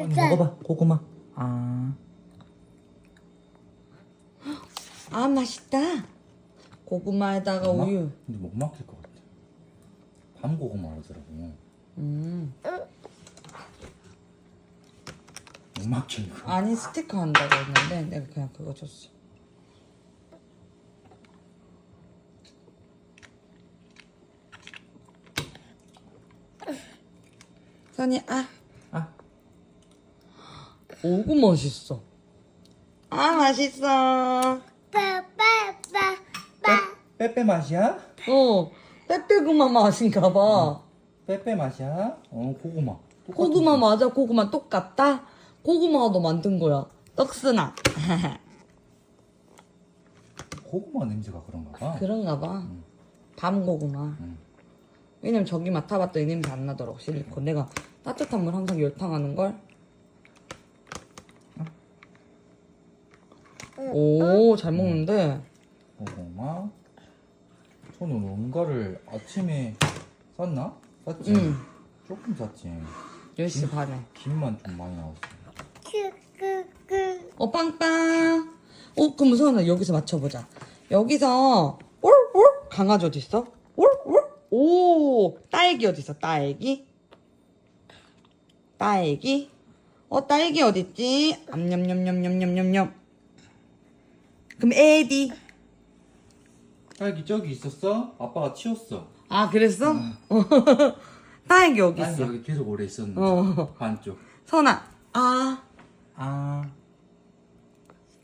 언니 먹어봐 고구마 아, 아 맛있다. 고구마에다가 엄마? 우유. 근데 못 막힐 것 같아 밤 고구마라더라고 음. 못 막힌 거 아니 스티커 한다고 했는데 내가 그냥 그거 줬어. 선이 아 아, 오구 맛있어. 아 맛있어. 빼빼 맛이야? 어 빼빼구마 맛인가 봐. 빼빼 맛이야? 어 고구마 똑같은 고구마 거. 맞아 고구마 똑같다. 고구마도 만든 거야. 떡스나. 고구마 냄새가 그런가 봐 그런가 봐. 밤 고구마. 응. 왜냐면 저기 맡아봤더니 냄새 안 나더라고 실리콘. 내가 따뜻한 물 항상 열탕하는 걸. 오, 잘 먹는데. 고구마 손은 뭔가를 아침에 쌌나? 쌌지? 응. 조금 쌌지 10시 반에. 김만 좀 많이 나왔어 어, 빵빵. 어, 그럼 서은아 여기서 맞춰보자. 여기서 올, 강아지 어디 있어? 올, 올. 오, 딸기 어디 있어? 딸기. 딸기. 어, 딸기 어디 있지? 암냠냠냠냠냠냠냠. 그럼 에디. 딸기 저기 있었어? 아빠가 치웠어 아, 그랬어? 딸기 여기 딸기 있어. 여기 계속 오래 있었는데 어. 반쪽 선아, 아. 아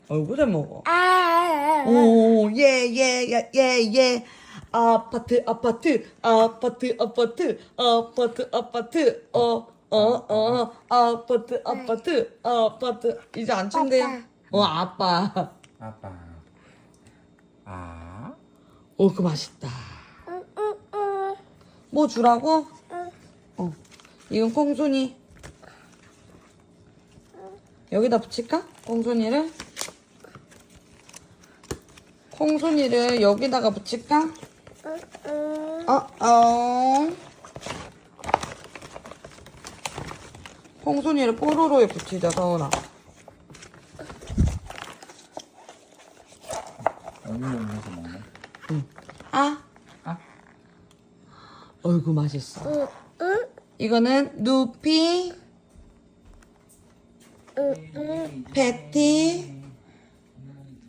얼굴에 먹어. 오, 예, 예, 예, 예, 예. 아파트, 아파트, 아파트, 아파트, 아파트, 아파트, 어, 어, 어, 아파트, 아파트, 아파트. 이제 안 춘대요? 어, 아빠. 아빠 아 어, 그 맛있다. 뭐 주라고? 어. 이건 콩순이. 여기다 붙일까? 콩순이를? 콩순이를 여기다가 붙일까? 어, 어. 콩순이를 뽀로로에 붙이자, 서은아. 얼마나 해서 먹나? 아. 아. 어이구, 맛있어. 이거는 누피, 펫,